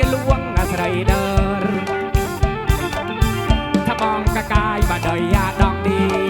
កលួងអាស្រីដើរថាបងកកាយបាដីអាដងឌី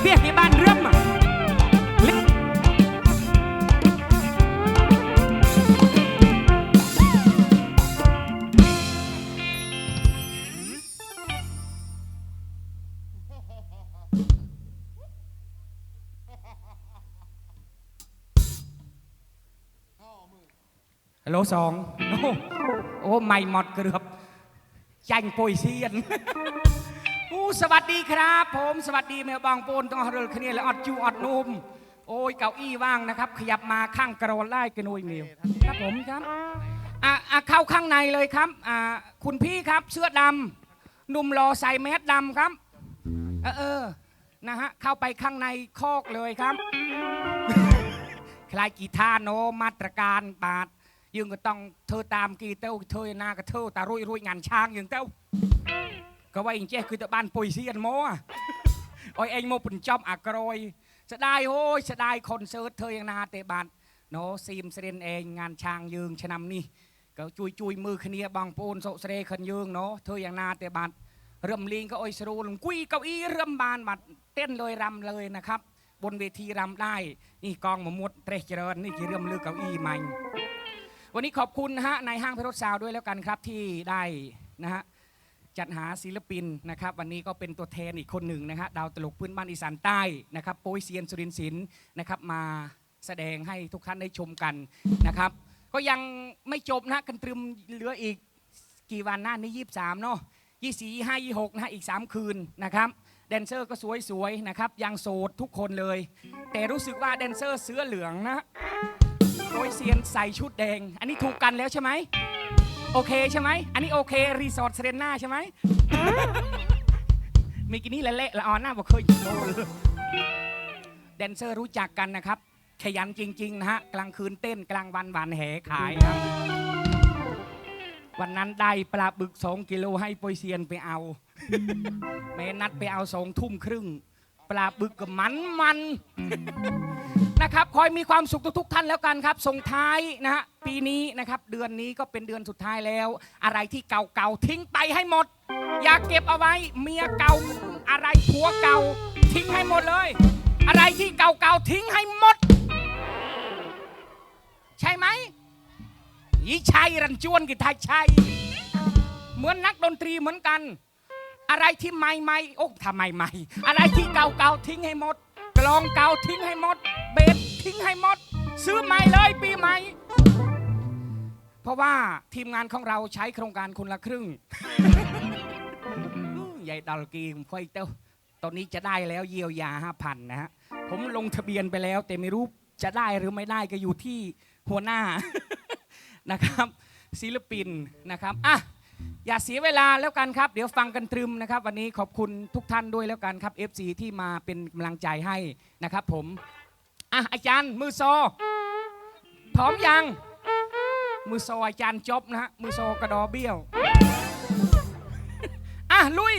เบี้ยให้บ้านเรื่มฮัลโหลสองโอ้ไม่หมดเกือบจังโปยเซียนអូសวัสดีครับ ผมสวัสดีแม่บางปูนต้องរលគ្នាและអត់ជូអត់នុំអូយเก้าอี้ว่างนะครับขยับมาข้างกรอนไล่กันนุยเมียวครับผมครับอ่ะอ่ะเข้าข้างในเลยครับอ่าคุณพี่ครับเสื้อดำหนุ่มรอใส่แมสดำครับ เออเออนะฮะเข้าไปข้างในคอกเลยครับ คล้ายกีทาโนมาตรการบาทយើងក៏ต้องធ្វើតាមគេទៅធ្វើឯណាក៏ធ្វើតារួយរួយងានឆាងយើងទៅក៏វាអញ្ចេះគឺទៅបាន ก็ว่าเองเจ๊คือตะบ้านปุยเสียนโม่อ้อยเองโม่ปุ่นจอมอักรอยจะได้โอ้ยจะได้คอนเสิร์ตเธอยังนาเตะบานโนซีมเสรนเองงานช้างยืงชนำนี่ก็จุยจุยมือคเนียบางปูนโสเสรขันยืงเนาะเธอยังนาเตะบานเริ่มลิงก็อ้อยสรูลงกุ้ยเก้าอี้เริ่มบานบัดเต้นเลยรำเลยนะครับ บนเวทีรำได้นี่กองมมุดเตรเจริญนี่คือเริ่มลือเก้าอี้ใหม่วันนี้ขอบคุณนะฮะในห้างพิรศสาวด้วยแล้วกันครับที่ได้นะฮะ จัดหาศิลปินนะครับ วันนี้ก็เป็นตัวแทนอีกคนหนึ่งนะฮะดาวตลกพื้นบ้านอีสานใต้นะครับโปยเซียนสุรินทร์ศิลป์นะครับมาแสดงให้ทุกท่านได้ชมกันนะครับ ก็ยังไม่จบนะฮะกันตรึมเหลืออีกกี่วันหน้านี้ยี่สามเนาะยี่สี่ห้ายี่หกนะฮะอีกสามคืนนะครับแดนเซอร์ก็สวยๆนะครับยังโสดทุกคนเลย แต่รู้สึกว่าแดนเซอร์เสื้อเหลืองนะโดยเซียนใส่ชุดแดง อันนี้ถูกกันแล้วใช่ไหม โอเคใช่ไหม อันนี้โอเค รีสอร์ทเซเรน่าใช่ไหมมีกินี่ละเละละออนหน้าบอกเคยโดนเลยแดนเซอร์รู้จักกันนะครับ ขยันจริง ๆ นะฮะ กลางคืนเต้นกลางวันหวานแหขายครับ วันนั้นได้ปลาบึกสองกิโลให้โปยเซียนไปเอาแม่นัดไปเอาสองทุ่มครึ่ง ปลาบึกกับมันมัน นะครับคอยมีความสุขทุกๆท่านแล้วกันครับส่งท้ายนะฮะปีนี้นะครับเดือนนี้ก็เป็นเดือนสุดท้ายแล้ว อะไรที่เก่าๆทิ้งไปให้หมด อย่าเก็บเอาไว้เมียเก่าอะไรผัวเก่า ทิ้งให้หมดเลย อะไรที่เก่าๆทิ้งให้หมด ใช่ไหมยีชัยรันจวนกิทายชัยเหมือนนักดนตรีเหมือนกัน อะไรที่ใหม่ๆโอ้ทำไมใหม่ๆอะไรที่เก่าๆทิ้งให้หมด กลองเก่าทิ้งให้หมด เบสทิ้งให้หมด ซื้อใหม่เลยปีใหม่ เพราะว่าทีมงานของเราใช้โครงการคนละครึ่งใหญ่ดอลกีผมค่อยเต้าตอนนี้จะได้แล้วเยียวยาห้าพันนะฮะ ผมลงทะเบียนไปแล้ว แต่ไม่รู้จะได้หรือไม่ได้ก็อยู่ที่หัวหน้านะครับศิลปินนะครับอะ อย่าเสียเวลาแล้วกันครับ เดี๋ยวฟังกันตรึมนะครับ วันนี้ขอบคุณทุกท่านด้วยแล้วกันครับ FC ที่มาเป็นกำลังใจให้นะครับ ผมอะอาจารย์มือโซพร้อมยัง มือโซอาจารย์จบนะฮะมือโซกระดอเบี้ยว อะลุย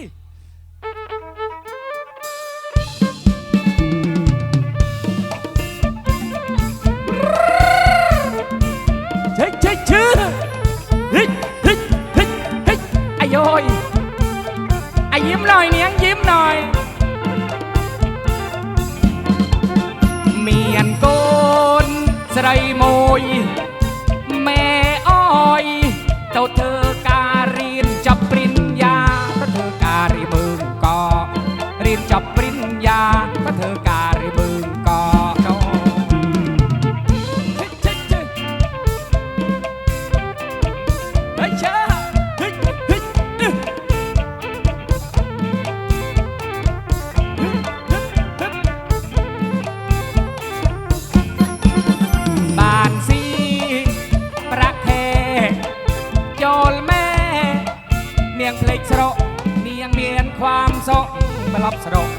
มาลับสรก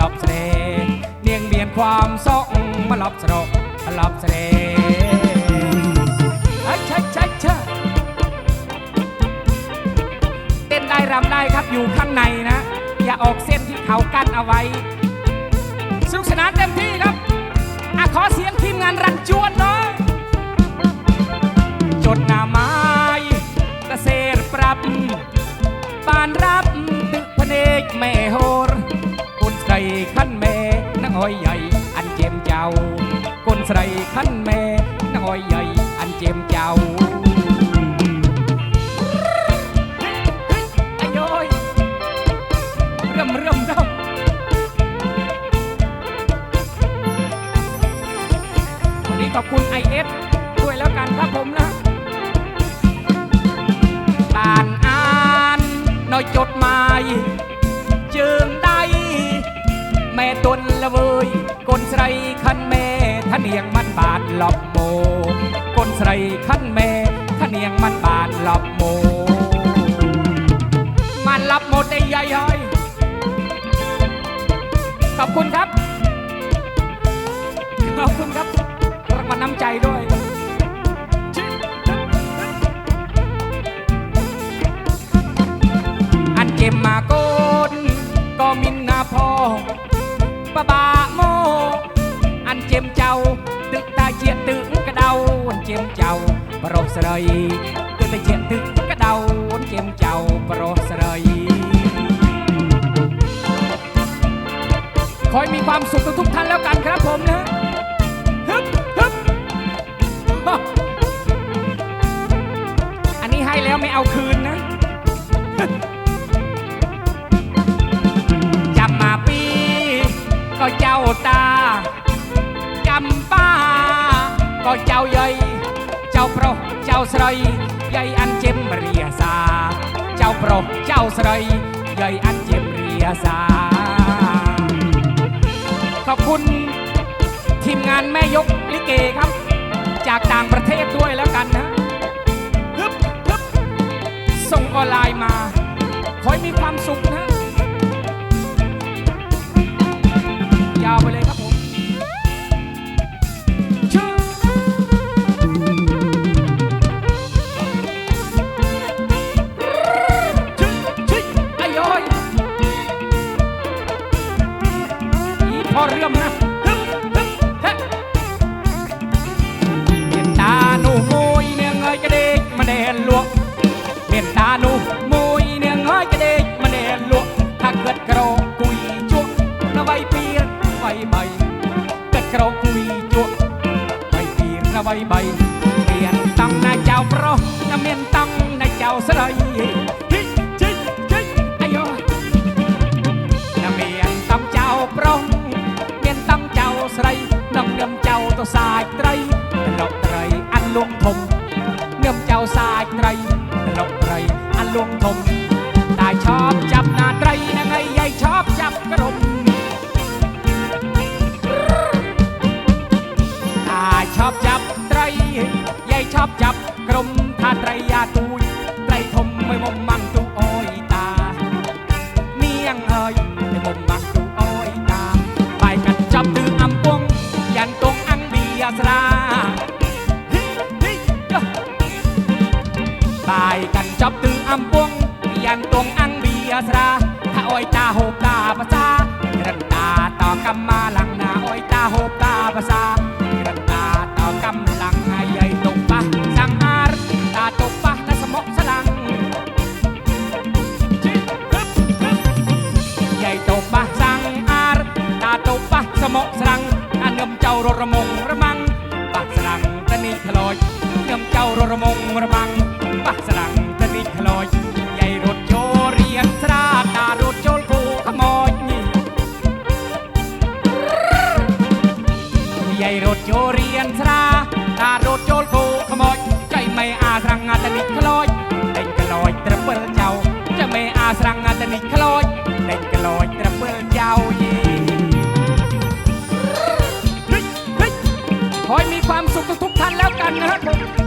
ลับเสรเนียงเมียนความสองมาลับสรกลับเสรเอ้ยใช่ใช่ใช่เต้นได้รำได้ครับอยู่ข้างในนะ อย่าออกเส้นที่เขากั้นเอาไว้ สนุกสนานเต็มที่ครับอะขอเสียงทีมงานรันจวนหน่อยจดหน้าม้เปานรับตึกพเนกแม่โหรกุนใส่ขั้นแม่นางอ้อยใหญ่ อันเจมเจ้ากุนใส่ขั้นแม่นางอ้อยใหญ่ อันเจมเจ้าไอ้โยยเริ่มเริ่มเริ่มวันนี้ขอบคุณไอเอสด้วยแล้วกันครับผมนะ จดหมายจึงได้แม่ตนละเวยกนใส่ขันแม่ทะเนียงมันบาดหลอบโมกนใส่ขันแม่ทะเนียงมันบาดหลอบโมมันรับหมดได้ใหญ่เฮ้ยขอบคุณครับ ขอบคุณครับ ตึกกระเดาอันเจมเจ้าปรบสรยตึกตาเจียตึกกระเดาอันเจมเจ้าปรบสรยขอให้มีความสุขทุกๆท่านแล้วกัน โปรเจ้าสไรใหญ่อันเจมเรียสาขอบคุณทีมงานแม่ยกลิเกครับ จากต่างประเทศด้วยแล้วกันนะฮึบฮึบส่งออนไลน์มา ขอให้มีความสุขนะ ไตรใหญ่ชอบจับกลม นิคลอยเด็กกลอยตระเบิดเจ้าจะไม่อาสรังตะนิคลอยเด็กกลอยตระเบิดเจ้าเย่เฮ้ยเฮ้ยขอให้มีความสุขทุกท่านแล้วกันนะครับ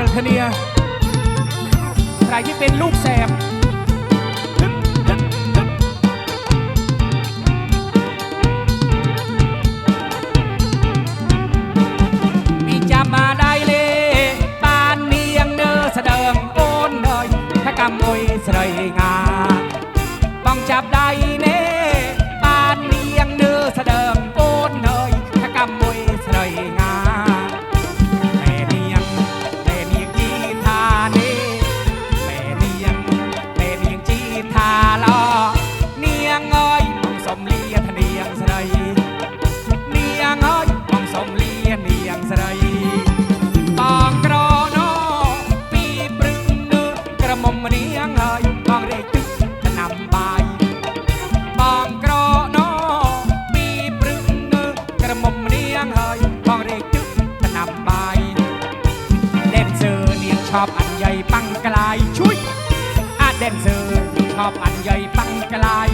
กันเทเนียใครที่เป็นลูกแสบ ชอบอันใหญ่ปังกลายชุยอาเดนเซอร์ชอบอันใหญ่ปังกลาย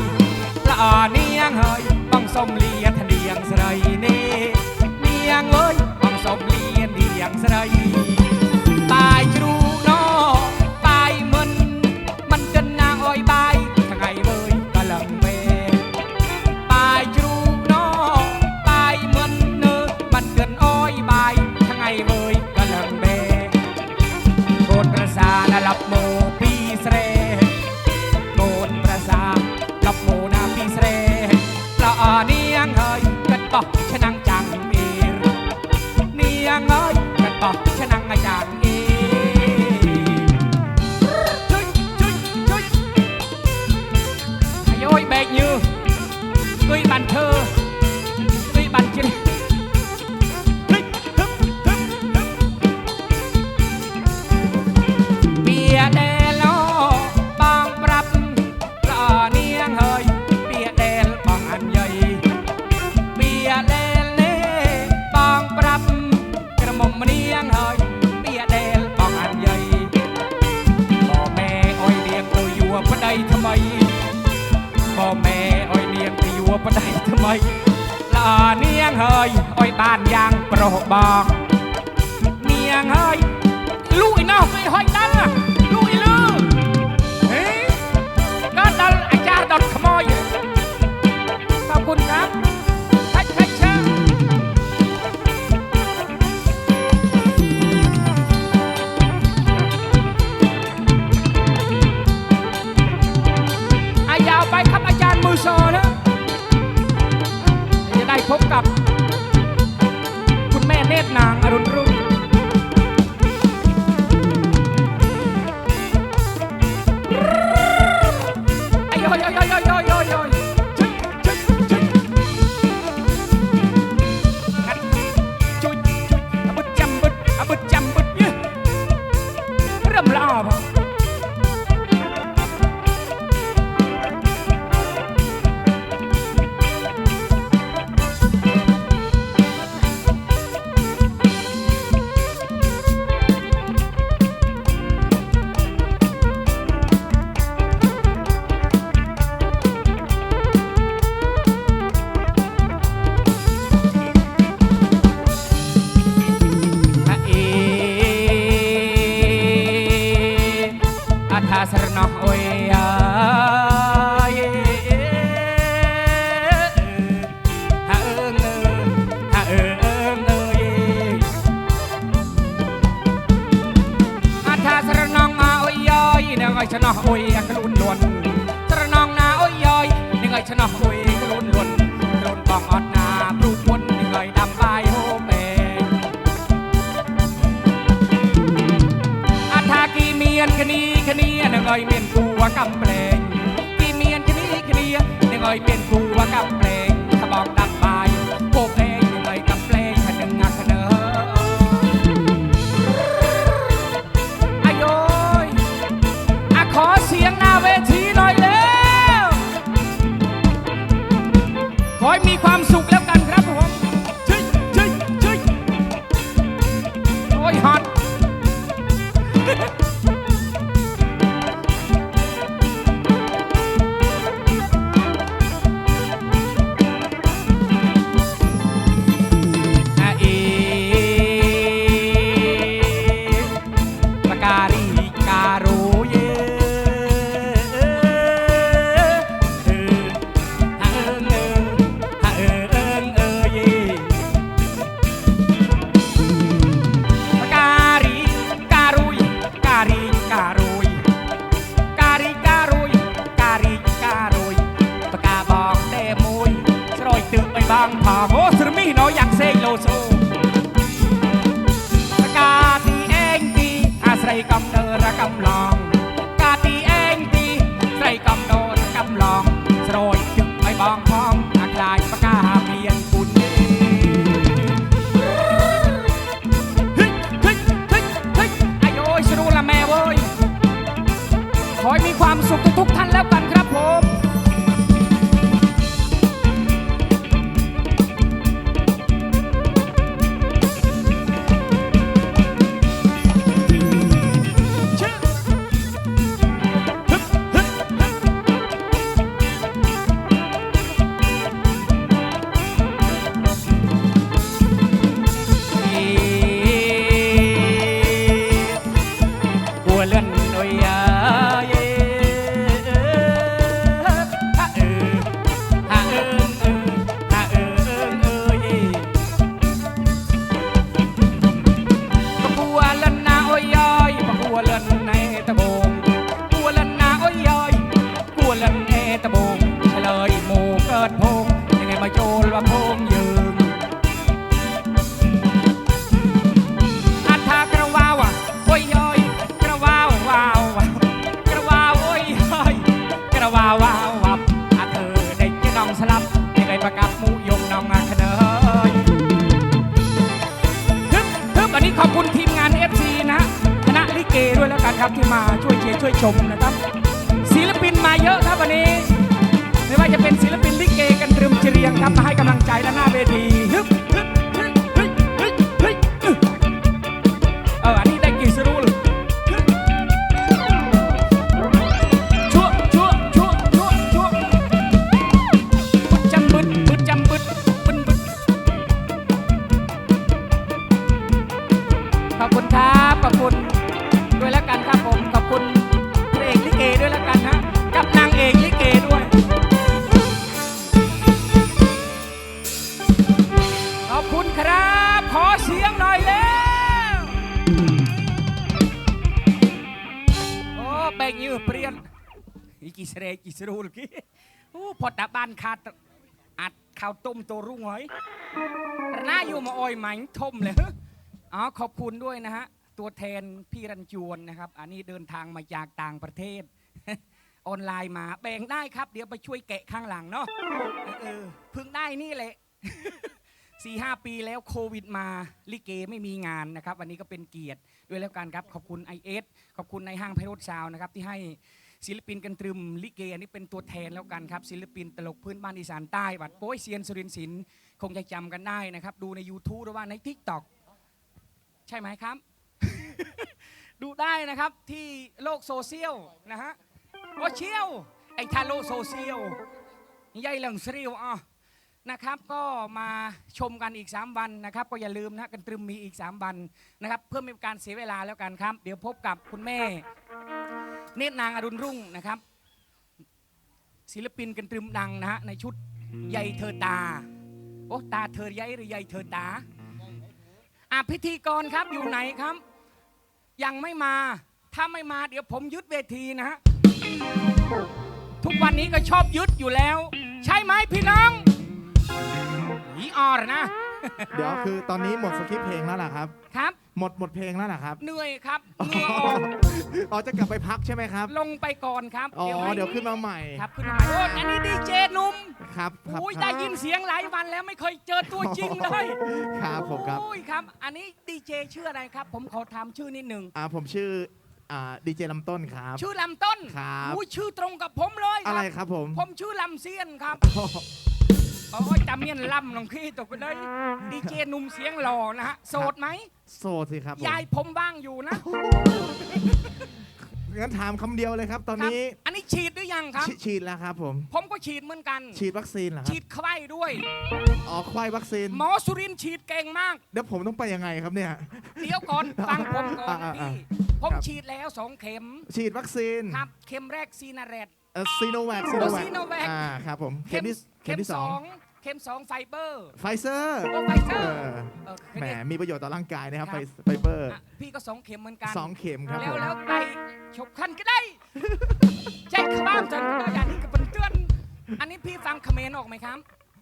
ละอ่อเนียงเฮ้ยបងសុំលាធនាងស្រីនេះនាងអើយបងសុំលានាងស្រី พบกับ asrenoh we มีความสุข ผมកំานขาดอัดข้าวต้มตัวรุ่งหอยหน้าอยู่มาออยไหมทมเลยอ๋อขอบคุณด้วยนะฮะ ตัวแทนพี่รันจวนนะครับ อันนี้เดินทางมาจากต่างประเทศ ออนไลน์มาแบ่งได้ครับ เดี๋ยวไปช่วยแกะข้างหลังเนาะเออเพิ่งได้นี่แหละสี่ห้าปีแล้วโควิดมาลิเกไม่มีงานนะครับ วันนี้ก็เป็นเกียรติด้วยแล้วกันครับ ขอบคุณ i อเอสขอบคุณในห้างไพโรดซาวนะครับที่ให้ ศิลปินกันตรึมลิเกอันนี้เป็นตัวแทนแล้วกันครับ ศิลปินตลกพื้นบ้านอีสานใต้บัดโป้ยเซียนสุรินทร์ศิลป์คงจะจำกันได้นะครับ ดูใน YouTube หรือว่าใน t ิ k t o k ใช่ไหมครับ ดูได้นะครับที่โลกโซเชียลนะฮะโอเชียวไอ้ทาโลกโซเชียลใหญ่เหลังสริวอะ นะครับก็มาชมกันอีก 3 วันนะครับ ก็อย่าลืมนะกันตรึมมีอีก 3 วันนะครับ เพื่อไม่เป็นการเสียเวลาแล้วกันครับ เดี๋ยวพบกับคุณแม่ เนตรนางอรุณรุ่งนะครับ ศิลปินกันตรึมดังนะฮะในชุดใยเธอตา โอ้ตาเธอใยหรือใยเธอตาอะพิธีกรครับอยู่ไหนครับ ยังไม่มา ถ้าไม่มาเดี๋ยวผมยึดเวทีนะฮะทุกวันนี้ก็ชอบยึดอยู่แล้ว ใช่ไหมพี่น้องอีออรนะ เดี๋ยวคือตอนนี้หมดสคริปต์เพลงแล้วล่ะครับ ครับ หมดหมดเพลงแล้วล่ะครับเหนื่อยครับเหงื่อออกอ๋อจะกลับไปพักใช่ไหมครับ ลงไปก่อนครับอ๋อให้เดี๋ยวขึ้นมาใหม่ครับขึ้นมาใหม่โอ้อันนี้ดีเจหนุ่มครับครับโอ้ยครับได้ยินเสียงหลายวันแล้วไม่เคยเจอตัวจริงเลยครับผมครับโอ้ยครับ อันนี้ดีเจชื่ออะไรครับ ผมขอถามชื่อนิดหนึ่งอ่าผมชื่ออ่าดีเจลำต้นครับ ชื่อลำต้นครับอุ้ยชื่อตรงกับผมเลยคอะไรรับครับผม ผมชื่อลำเซียนครับ โอ้ยจำเมียนลำลงขี้ตกไปเลยดีเจหนุ่มเสียงหล่อนะฮะ โสดไหม โสดสิครับผมยายผมบ้างอยู่นะ งั้นถามคำเดียวเลยครับ ตอนครับนี้อันนี้ฉีดหรือยังครับฉฉีดแล้วครับผม ผมก็ฉีดเหมือนกัน ฉีดวัคซีนเหรอครัฉีบดไข้ด้วย อ๋อควายวัคซีน หมอสุรินทร์ฉีดเก่งมาก เดี๋ยวผมต้องไปยังไงครับเนี่ย เดี๋ยวก่อนฟังผมก่อนอ่าอ่าพี่ผมครับ ฉีดแล้วสองเข็มฉีดวัคซีนครับเข็มแรกซีนาเรต ซีโนแวคซีโนแวค Sinovac อ่าครับผมเข็มที่เข็มที่สองเข็มสองไฟเบอร์ ไฟเซอร์โอ้ไฟเซอร์ เออแหมมีประโยชน์ต่อร่างกายนะครับคไฟรับไฟเบอร์อะพี่ก็สองเข็มเหมือนกัน สองเข็มครับแล้วผมแล้วไปฉกคันก็ได้ แจ้งขบ้ามจนก็ได้อย่างนี้ก็เป็นเตือน อันนี้พี่ฟังคอมเขมนต์ออกไหมครับ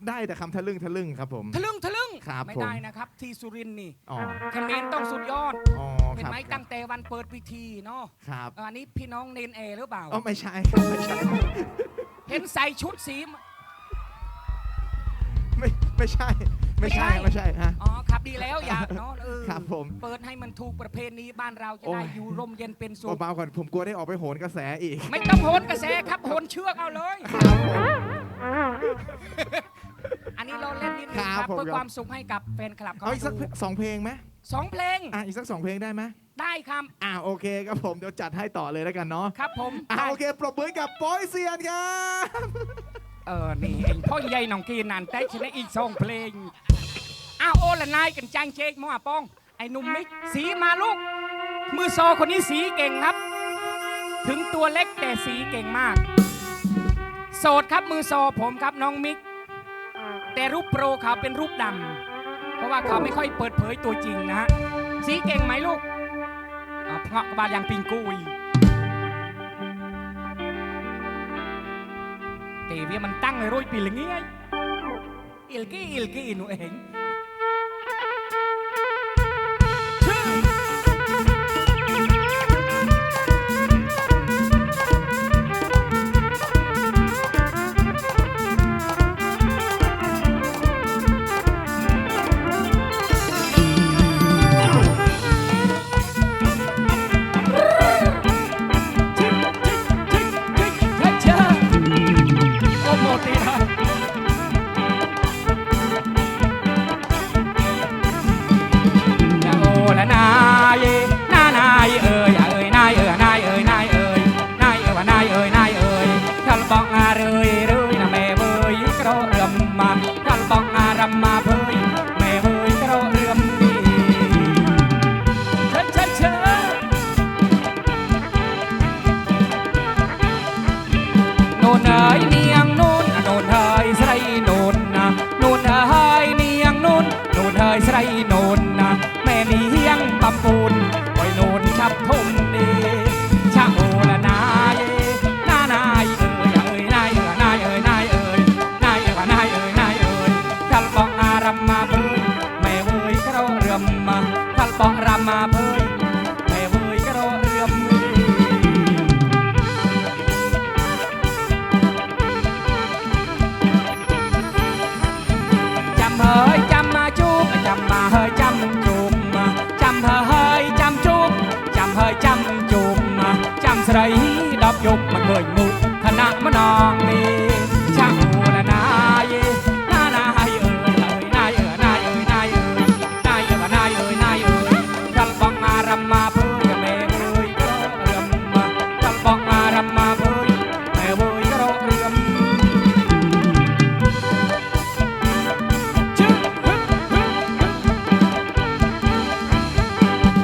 ได้แต่คำทะลึ่งทะลึ่งครับผม ทะลึ่งทะลึ่งครับไม่ผม ได้นะครับ ที่สุรินทร์นี่อ๋อคอมเขมนต์ต้องสุดยอด อ๋อเห็นไหมครับตั้งแต่วันเปิดพิธีเนาะครับเอออันนี้พี่น้องเนนเอหรือเปล่า อ๋อไม่ใช่ครับไม่ใช่ เห็นใส่ชุดสี ไม่ไม่ใช่ ไม่ใช่ไม่ไม่ใช่ใช่ฮะ อ๋อครับดีแล้วอย่าเนาะเออครับผม เปิดให้มันถูกประเพณีบ้านเราจะโอ้ยได้อยู่ร่มเย็นเป็นสุขเบาๆก่อนผมกลัวได้ออกไปโหนกระแสอีก ไม่ต้องโหนกระแสครับโหนเชือกเอาเลยครับผมอันนี้เราเล่นนิดนึงคครัรับบผม เพื่อครับความสุขให้กับแฟนคลับเขาเอาอีกสักดูสองเพลงไหมสองเพลงอะอีกสักสองเพลงได้ไหมได้ครับ อ่าโอเคครับผมเดี๋ยวจัดให้ต่อเลยแล้วกันเนาะครับผมอ่าได้ โอเคปรบมือกับปอยเซียนครับ เออ นี่เองพ่อใหญ่น้องกีนันแต่ชนะอีกสองเพลง อ้าวโอละนายกันจ้างเจกมัวป้อง ไอ้หนุ่มมิกสีมาลูก มือโซคนนี้สีเก่งครับ ถึงตัวเล็กแต่สีเก่งมาก โสดครับมือโซผมครับน้องมิก แต่รูปโปรเขาเป็นรูปดำเพราะว่าเขาไม่ค่อยเปิดเผยตัวจริงนะฮะ สีเก่งไหมลูกอ่าเพราะกบาลยังปิงกุย เตเวียมันตั้งเลยรุ่ยปีละเงี้ยอิลกี้ ไรดอกยุบมันเคยมุกคณะมนองนี่ช่างอูละนายนานายเอ่ยนายเอ่ยนายเอ่ยนายเอ่ยนายเอ่ยนายเอ่ยนายเอ่ยทัลปองมารำมาเพื่อแม่เอ่ยกระเรื่อมทัลปองมารำมาเพื่อแม่เอ่ยกระเรื่อมชื่อฮึบฮึบ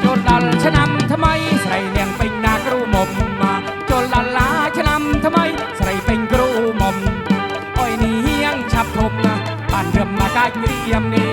โจนลัลชะนำทำไมใส่เลียงเป็าย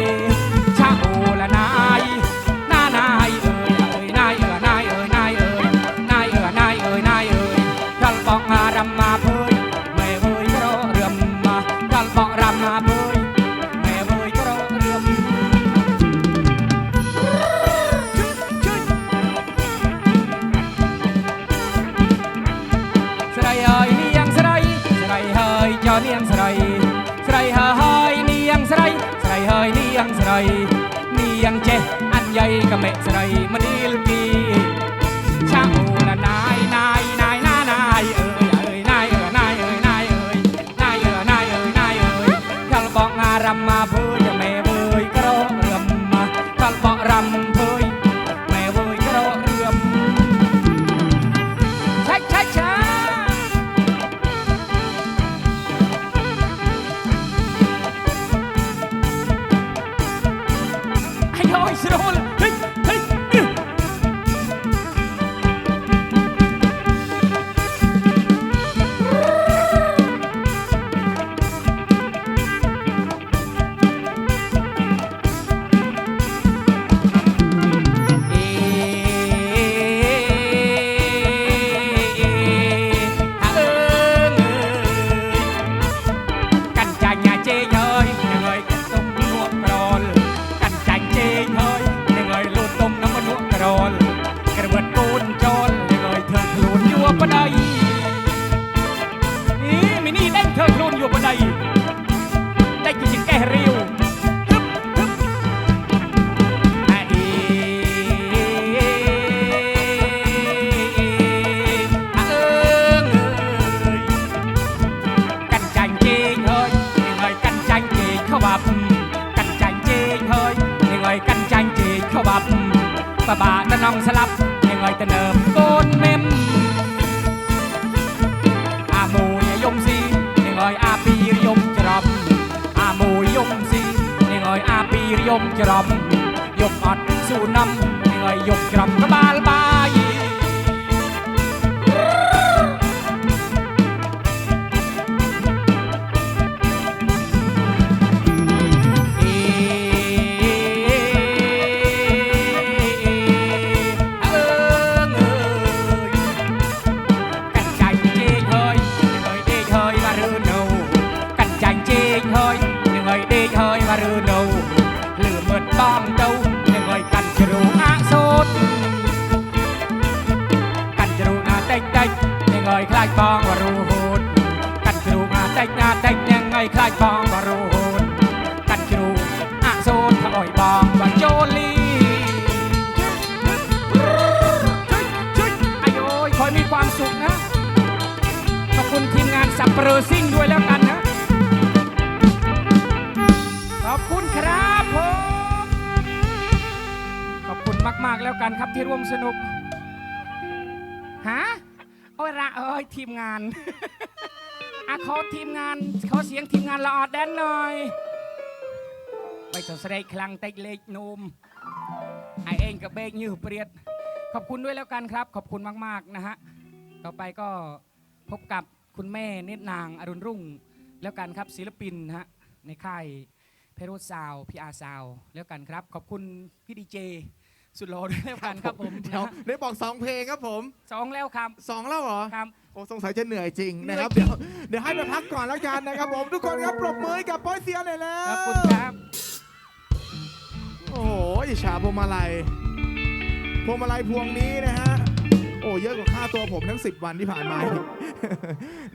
เอ้ยทีมงานอะขอทีมงานขอเสียงทีมงานละออดแดนหน่อย ไปจนแสดงคลังเต็กเล็กนุ่มไอเองกับเบกยืเปรียด ขอบคุณด้วยแล้วกันครับ ขอบคุณมากๆนะฮะ ต่อไปก็พบกับคุณแม่เนตรนางอรุณรุ่ง แล้วกันครับศิลปินนะฮะในค่ายเพโรซาวพีอาซาวแล้วกันครับ ขอบคุณพี่ดีเจ สุดหล่อด้วยแล้วกันครับผมเดี๋ยวนะฮะได้บอกสองเพลงครับผมสองแล้วครับสองแล้วเหรอครับ โอ้สงสัยจะเหนื่อยจริงนะครับเหนื่เดี๋อยจริงยวเดี๋ยวให้ไปพักก่อนแล้วกันนะครับผมทุกคนครับปรบมือให้กับป้อยเซียนหน่อยแล้วขอบคุณครับ โอ้โหอิจฉาพวงมาลัยพวงมาลัยพวงนี้นะฮะโอ้เยอะกว่าค่าตัวผมทั้ง 10 วันที่ผ่านมาอีก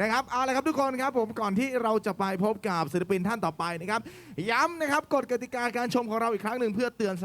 นะครับเอาละครับทุกคนครับผมก่อนที่เราจะไปพบกับศิลปินท่านต่อไปนะครับย้ำนะครับกฎกติกาการชมของเราอีกครั้งหนึ่งเพื่อเตือน